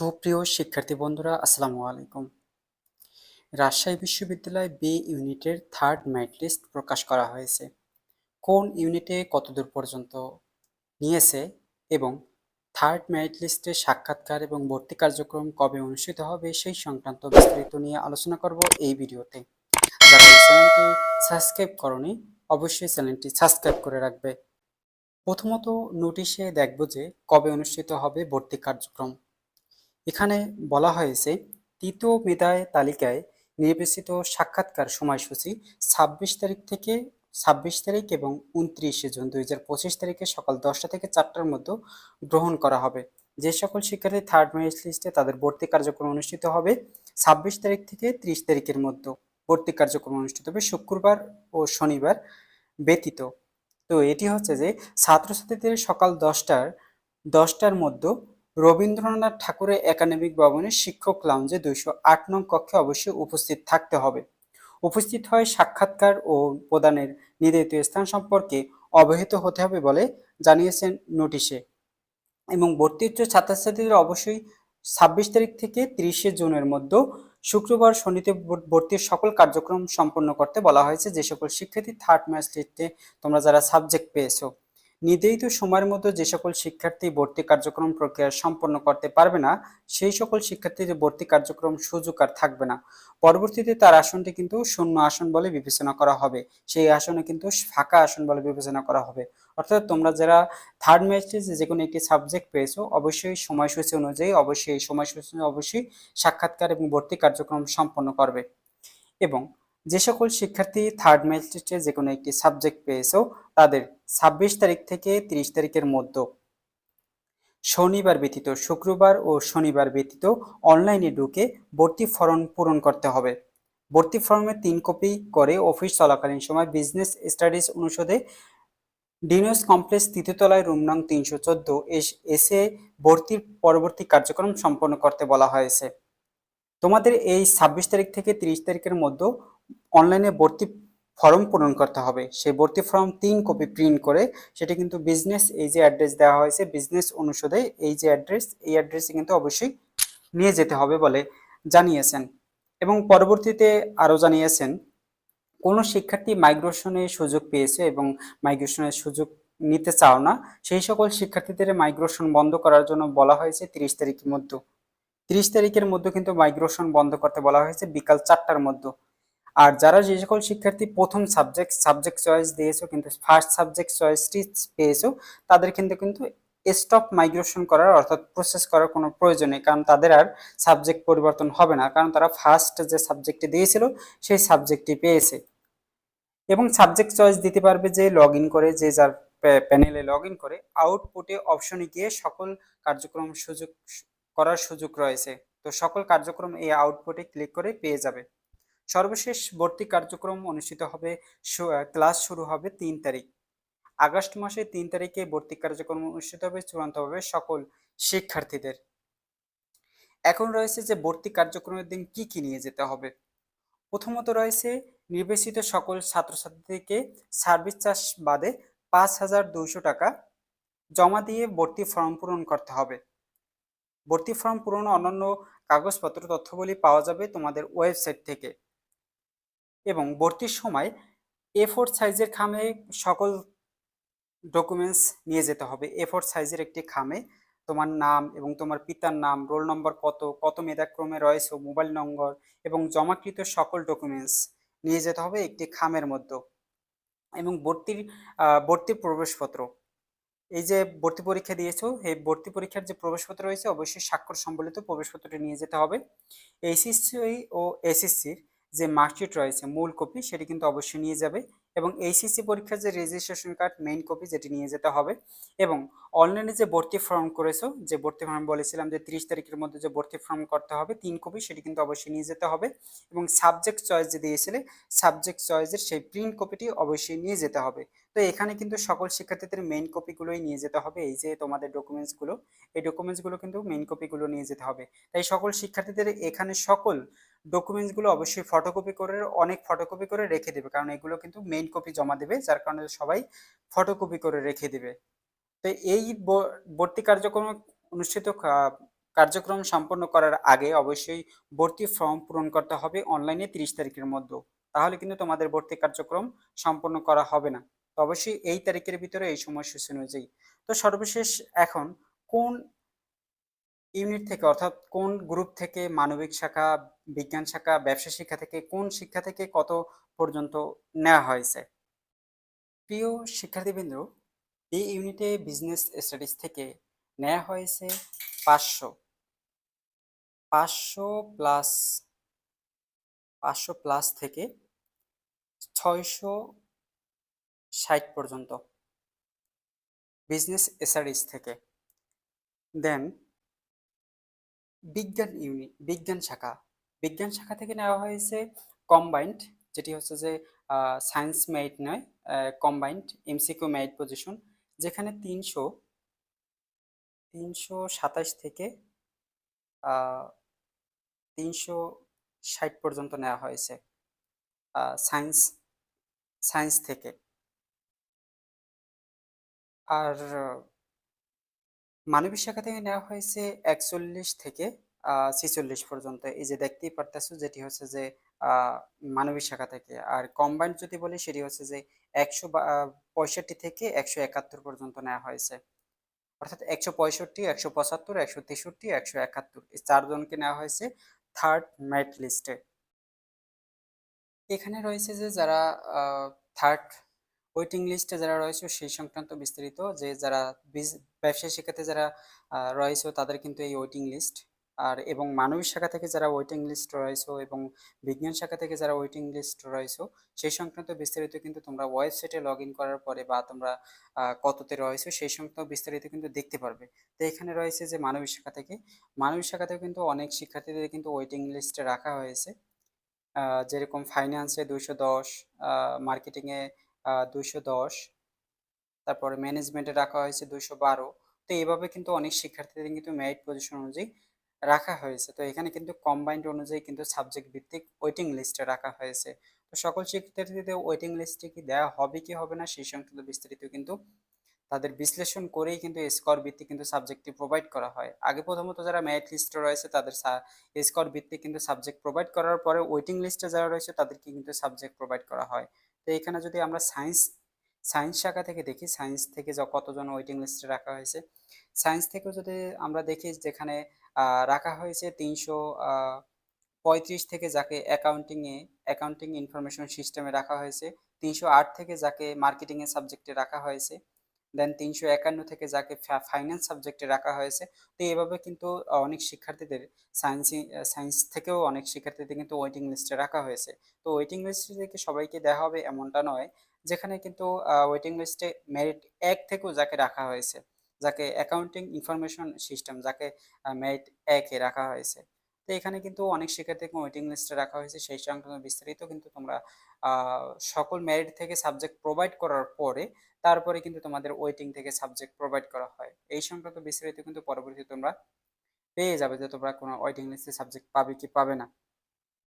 সুপ্রিয় শিক্ষার্থী বন্ধুরা, আসসালামু আলাইকুম। রাজশাহী বিশ্ববিদ্যালয় বি ইউনিটের থার্ড মেরিট লিস্ট প্রকাশ করা হয়েছে। কোন ইউনিটে কতদূর পর্যন্ত নিয়েছে এবং থার্ড মেরিট লিস্টে সাক্ষাৎকার এবং ভর্তি কার্যক্রম কবে অনুষ্ঠিত হবে সেই সংক্রান্ত বিস্তারিত নিয়ে আলোচনা করব এই ভিডিওতে। যারা চ্যানেলটি সাবস্ক্রাইব করনি, অবশ্যই চ্যানেলটি সাবস্ক্রাইব করে রাখবে। প্রথমত নোটিশে দেখব যে কবে অনুষ্ঠিত হবে ভর্তি কার্যক্রম। এখানে বলা হয়েছে, তৃতীয় মেধায় তালিকায় নির্বাচিত সাক্ষাৎকার সময়সূচি ছাব্বিশ তারিখ থেকে, ছাব্বিশ তারিখ এবং উনত্রিশে জুন দুই হাজার পঁচিশ তারিখে সকাল দশটা থেকে চারটার মধ্যে গ্রহণ করা হবে। যে সকল শিক্ষার্থী থার্ড মেরিট লিস্টে তাদের ভর্তি কার্যক্রম অনুষ্ঠিত হবে, ছাব্বিশ তারিখ থেকে ত্রিশ তারিখের মধ্যে ভর্তি কার্যক্রম অনুষ্ঠিত হবে শুক্রবার ও শনিবার ব্যতীত। তো এটি হচ্ছে যে ছাত্রছাত্রীদের সকাল দশটার দশটার মধ্যে রবীন্দ্রনাথ ঠাকুরের একাডেমিক ভবনের শিক্ষক লাউঞ্জে দুইশো আট নং কক্ষে অবশ্যই উপস্থিত থাকতে হবে। উপস্থিত হয় সাক্ষাৎকার ও প্রদানের নির্ধারিত স্থান সম্পর্কে অবহিত হতে হবে বলে জানিয়েছেন নোটিশে। এবং ভর্তি উচ্চ ছাত্রছাত্রীদের অবশ্যই ছাব্বিশ তারিখ থেকে তিরিশে জুনের মধ্যে শুক্রবার শনিতে ভর্তির সকল কার্যক্রম সম্পন্ন করতে বলা হয়েছে। যে সকল শিক্ষার্থী থার্ড ম্যাচ লিস্টে তোমরা যারা সাবজেক্ট পেয়েছ নির্ধারিত সময়ের মধ্যে যে সকল শিক্ষার্থী ভর্তি কার্যক্রম প্রক্রিয়া সম্পন্ন করতে পারবে না, সেই সকল শিক্ষার্থীদের ভর্তি কার্যক্রম সুযোগ আর থাকবে না। পরবর্তীতে তার আসনটি কিন্তু শূন্য আসন বলে বিবেচনা করা হবে। সেই আসনে কিন্তু ফাঁকা আসন বলে বিবেচনা করা হবে। অর্থাৎ তোমরা যারা থার্ড ম্যাচে যে কোনো একটি সাবজেক্ট পেয়েছ, অবশ্যই সময়সূচি অনুযায়ী, অবশ্যই সময়সূচি অবশ্যই সাক্ষাৎকার এবং ভর্তি কার্যক্রম সম্পন্ন করবে। এবং যে সকল শিক্ষার্থী থার্ড ম্যাট্রিক্সে যে কোনো একটি সাবজেক্ট পেয়েছ, তাদের ছাব্বিশ তারিখ থেকে তিরিশ তারিখের মধ্যে শনিবার ব্যতীত শুক্রবার ও শনিবার ব্যতীত অনলাইনে ঢুকে ভর্তি ফর্ম পূরণ করতে হবে। ভর্তি ফর্মে তিন কপি করে অফিস চলাকালীন সময় বিজনেস স্টাডিজ অনুষদে ডিনোস কমপ্লেক্স তৃতীয়তলায় রুম নং তিনশো চোদ্দ এসে ভর্তির পরবর্তী কার্যক্রম সম্পন্ন করতে বলা হয়েছে। তোমাদের এই ছাব্বিশ তারিখ থেকে তিরিশ তারিখের মধ্যে অনলাইনে ভর্তি ফর্ম পূরণ করতে হবে। সেই ভর্তি ফর্ম তিন কপি প্রিন্ট করে সেটা কিন্তু বিজনেস এই যে অ্যাড্রেস দেওয়া হয়েছে বিজনেস অনুষদে এই যে অ্যাড্রেস এই অ্যাড্রেসে কিন্তু অবশ্যই নিয়ে যেতে হবে বলে জানিয়েছেন। এবং পরবর্তীতে আরও জানিয়েছেন, কোনো শিক্ষার্থী মাইগ্রেশনের সুযোগ পেয়েছে এবং মাইগ্রেশনের সুযোগ নিতে চাও না, সেই সকল শিক্ষার্থীদের মাইগ্রেশন বন্ধ করার জন্য বলা হয়েছে তিরিশ তারিখের মধ্যে। তিরিশ তারিখের মধ্যে কিন্তু মাইগ্রেশন বন্ধ করতে বলা হয়েছে, বিকাল চারটার মধ্যে। আর যারা যে সকল শিক্ষার্থী প্রথম সাবজেক্ট সাবজেক্ট চয়েস দিয়েছ, কিন্তু ফার্স্ট সাবজেক্ট চয়েসটি পেয়েছ, তাদের কিন্তু কিন্তু স্টপ মাইগ্রেশন করার অর্থাৎ প্রসেস করার কোনো প্রয়োজন নেই, কারণ তাদের আর সাবজেক্ট পরিবর্তন হবে না, কারণ তারা ফার্স্ট যে সাবজেক্টটি দিয়েছিল, সেই সাবজেক্টটি পেয়েছে। এবং সাবজেক্ট চয়েস দিতে পারবে যে লগ করে, যে যার প্যানেলে লগ করে আউটপুটে অপশনে গিয়ে সকল কার্যক্রম সুযোগ, করার সুযোগ রয়েছে। তো সকল কার্যক্রম এই আউটপুটে ক্লিক করে পেয়ে যাবে। সর্বশেষ ভর্তি কার্যক্রম অনুষ্ঠিত হবে ক্লাস শুরু হবে তিন তারিখ। আগস্ট মাসে তিন তারিখে ভর্তি কার্যক্রম অনুষ্ঠিত হবে চূড়ান্তভাবে সকল শিক্ষার্থীদের। এখন রয়েছে যে ভর্তি কার্যক্রমের দিন কি কি নিয়ে যেতে হবে। প্রথমত রয়েছে নির্বাচিত সকল ছাত্রছাত্রীকে সার্ভিস চার্জ বাদে পাঁচ হাজার দুইশো টাকা জমা দিয়ে ভর্তি ফর্ম পূরণ করতে হবে। ভর্তি ফর্ম পূরণ অন্যান্য কাগজপত্র তথ্যগুলি পাওয়া যাবে তোমাদের ওয়েবসাইট থেকে। এবং ভর্তির সময় এ ফোর সাইজের খামে সকল ডকুমেন্টস নিয়ে যেতে হবে। এ ফোর সাইজের একটি খামে তোমার নাম এবং তোমার পিতার নাম রোল নম্বর কত কত মেধাক্রমে রয়েছে মোবাইল নম্বর এবং জমাকৃত সকল ডকুমেন্টস নিয়ে যেতে হবে একটি খামের মধ্যে। এবং ভর্তির ভর্তির প্রবেশপত্র। এই যে ভর্তি পরীক্ষা দিয়েছ, এই ভর্তি পরীক্ষার যে প্রবেশপত্র রয়েছে, অবশ্যই স্বাক্ষর সম্বলিত প্রবেশপত্রটি নিয়ে যেতে হবে। এইচএসসি ও এসএসসির যে মার্কশিট রয়েছে, মূল কপি সেটি কিন্তু অবশ্যই নিয়ে যাবে এবং এইচএসসি পরীক্ষার যে রেজিস্ট্রেশন কার্ড মেইন কপি যেটি নিয়ে যেতে হবে এবং অনলাইনে যে ভর্তি ফর্ম করেছ, যে ভর্তি ফর্ম বলেছিলাম যে তিরিশ তারিখের মধ্যে যে ভর্তি ফর্ম করতে হবে, তিন কপি সেটি কিন্তু অবশ্যই নিয়ে যেতে হবে এবং সাবজেক্ট চয়েস যে দিয়েছিলে সাবজেক্ট চয়েসের সেই প্রিন্ট কপিটি অবশ্যই নিয়ে যেতে হবে। তো এখানে কিন্তু সকল শিক্ষার্থীদের মেইন কপিগুলোই নিয়ে যেতে হবে, এই যে তোমাদের ডকুমেন্টসগুলো এই ডকুমেন্টসগুলো কিন্তু মেইন কপিগুলো নিয়ে যেতে হবে। তাই সকল শিক্ষার্থীদের এখানে সকল ডকুমেন্টসগুলো অবশ্যই ফটোকপি করে, অনেক ফটোকপি করে রেখে দেবে। কারণ এগুলো কিন্তু মেইন কপি জমা দেবে, যার কারণে সবাই ফটোকপি করে রেখে দেবে। তো এই ভর্তি কার্যক্রম অনুষ্ঠিত কার্যক্রম সম্পন্ন করার আগে অবশ্যই ভর্তি ফর্ম পূরণ করতে হবে অনলাইনে তিরিশ তারিখের মধ্যে। তাহলে কিন্তু তোমাদের ভর্তি কার্যক্রম সম্পন্ন করা হবে না। তো অবশ্যই এই তারিখের ভিতরে এই সময়সূচি অনুযায়ী। তো সর্বশেষ এখন কোন ইউনিট থেকে অর্থাৎ কোন গ্রুপ থেকে মানবিক শাখা, বিজ্ঞান শাখা, ব্যবসা শিক্ষা থেকে, কোন শিক্ষা থেকে কত পর্যন্ত নেওয়া হয়েছে? প্রিয় শিক্ষার্থীবৃন্দ, এই ইউনিটে বিজনেস স্টাডিজ থেকে নেওয়া হয়েছে পাঁচশো। পাঁচশো প্লাস পাঁচশো প্লাস থেকে ছয়শো ষাট পর্যন্ত। বিজনেস স্টাডিজ থেকে। দেন বিজ্ঞান ইউনিট বিজ্ঞান শাখা। বিজ্ঞান শাখা থেকে নেওয়া হয়েছে কম্বাইন্ড যেটি হচ্ছে যে সায়েন্স মেরিট নয় কম্বাইন্ড এমসিকিউ মেরিট পজিশন যেখানে তিনশো তিনশো সাতাশ থেকে তিনশো ষাট পর্যন্ত নেওয়া হয়েছে সায়েন্স সায়েন্স থেকে। আর মানবিক শাখা থেকে নেওয়া হয়েছে একচল্লিশ থেকে ছেচল্লিশ পর্যন্ত। এই যে দেখতেই পারতেছো যেটি হচ্ছে যে মানবিক শাখা থেকে। আর কম্বাইন্ড যদি বলি, সেটি হচ্ছে যে একশো পঁয়ষট্টি থেকে একশো একাত্তর পর্যন্ত নেওয়া হয়েছে। অর্থাৎ একশো পঁয়ষট্টি, একশো পঁচাত্তর, একশো তেষট্টি, একশো একাত্তর। এই চারজনকে নেওয়া হয়েছে থার্ড মেরিট লিস্টে এখানে রয়েছে যে যারা থার্ড ওয়েটিং লিস্টে যারা রয়েছে, সেই সংক্রান্ত বিস্তারিত যে যারা ব্যবসায়ী শিক্ষাতে যারা রয়েছে, তাদের কিন্তু এই ওয়েটিং লিস্ট আর এবং মানবিক শাখা থেকে যারা ওয়েটিং লিস্ট রয়েছে এবং বিজ্ঞান শাখা থেকে যারা ওয়েটিং লিস্ট রয়েছে, সেই সংক্রান্ত বিস্তারিত কিন্তু তোমরা ওয়েবসাইটে লগ করার পরে বা তোমরা কততে রয়েছে, সেই সংক্রান্ত বিস্তারিত কিন্তু দেখতে পারবে। তো এখানে রয়েছে যে মানবিক শাখা থেকে, মানবিক শাখা থেকে কিন্তু অনেক শিক্ষার্থীদের কিন্তু ওয়েটিং লিস্টে রাখা হয়েছে। যেরকম ফাইন্যান্সে দুইশো দশ মার্কেটিংয়ে দুইশো দশ। তারপরে ম্যানেজমেন্টে রাখা হয়েছে দুইশো বারো। তো এইভাবে কিন্তু অনেক শিক্ষার্থীদের কিন্তু মেরিট পজিশন অনুযায়ী রাখা হয়েছে। তো এখানে কিন্তু কম্বাইন্ড অনুযায়ী কিন্তু সাবজেক্ট ভিত্তিক ওয়েটিং লিস্টে রাখা হয়েছে। তো সকল শিক্ষার্থীদের ওয়েটিং লিস্টে কি দেওয়া হবে, কি হবে না, সেই সংক্রান্ত বিস্তারিত কিন্তু তাদের বিশ্লেষণ করেই কিন্তু স্কোর ভিত্তিক কিন্তু সাবজেক্টটি প্রোভাইড করা হয়। আগে প্রথমত যারা মেরিট লিস্টে রয়েছে, তাদের স্কোর ভিত্তিক কিন্তু সাবজেক্ট প্রোভাইড করার পরে ওয়েটিং লিস্টে যারা রয়েছে, তাদেরকে কিন্তু সাবজেক্ট প্রোভাইড করা হয়। তো এখানে যদি আমরা সায়েন্স সায়েন্স শাখা থেকে দেখি সায়েন্স থেকে কতজন ওয়েটিং লিস্টে রাখা হয়েছে? সায়েন্স থেকেও যদি আমরা দেখি যেখানে রাখা হয়েছে তিনশো পঁয়ত্রিশ থেকে যাকে অ্যাকাউন্টিংয়ে অ্যাকাউন্টিং ইনফরমেশন সিস্টেমে রাখা হয়েছে, তিনশো আট থেকে যাকে মার্কেটিংয়ের সাবজেক্টে রাখা হয়েছে দেন তিনশো একান্ন থেকে যাকে ফাইন্যান্স সাবজেক্টে রাখা হয়েছে, তো এভাবে কিন্তু অনেক শিক্ষার্থীদের সায়েন্স সায়েন্স থেকেও অনেক শিক্ষার্থীদের কিন্তু ওয়েটিং লিস্টে রাখা হয়েছে। তো ওয়েটিং লিস্টে থেকে সবাইকে দেওয়া হবে এমনটা নয়, যেখানে কিন্তু ওয়েটিং লিস্টে মেরিট এক থেকেও যাকে রাখা হয়েছে, যাকে অ্যাকাউন্টিং ইনফরমেশন সিস্টেম যাকে মেরিট একে রাখা হয়েছে। তো এখানে কিন্তু অনেক শিক্ষার্থীকে ওয়েটিং লিস্টে রাখা হয়েছে। সেই সংক্রান্ত বিস্তারিত কিন্তু তোমরা সকল মেরিট থেকে সাবজেক্ট প্রোভাইড করার পরে তারপরে কিন্তু তোমাদের ওয়েটিং থেকে সাবজেক্ট প্রোভাইড করা হয়। এই সংক্রান্ত বিস্তারিত কিন্তু পরবর্তীতে তোমরা পেয়ে যাবে যে তোমরা কোনো ওয়েটিং লিস্টে সাবজেক্ট পাবে কি পাবে না।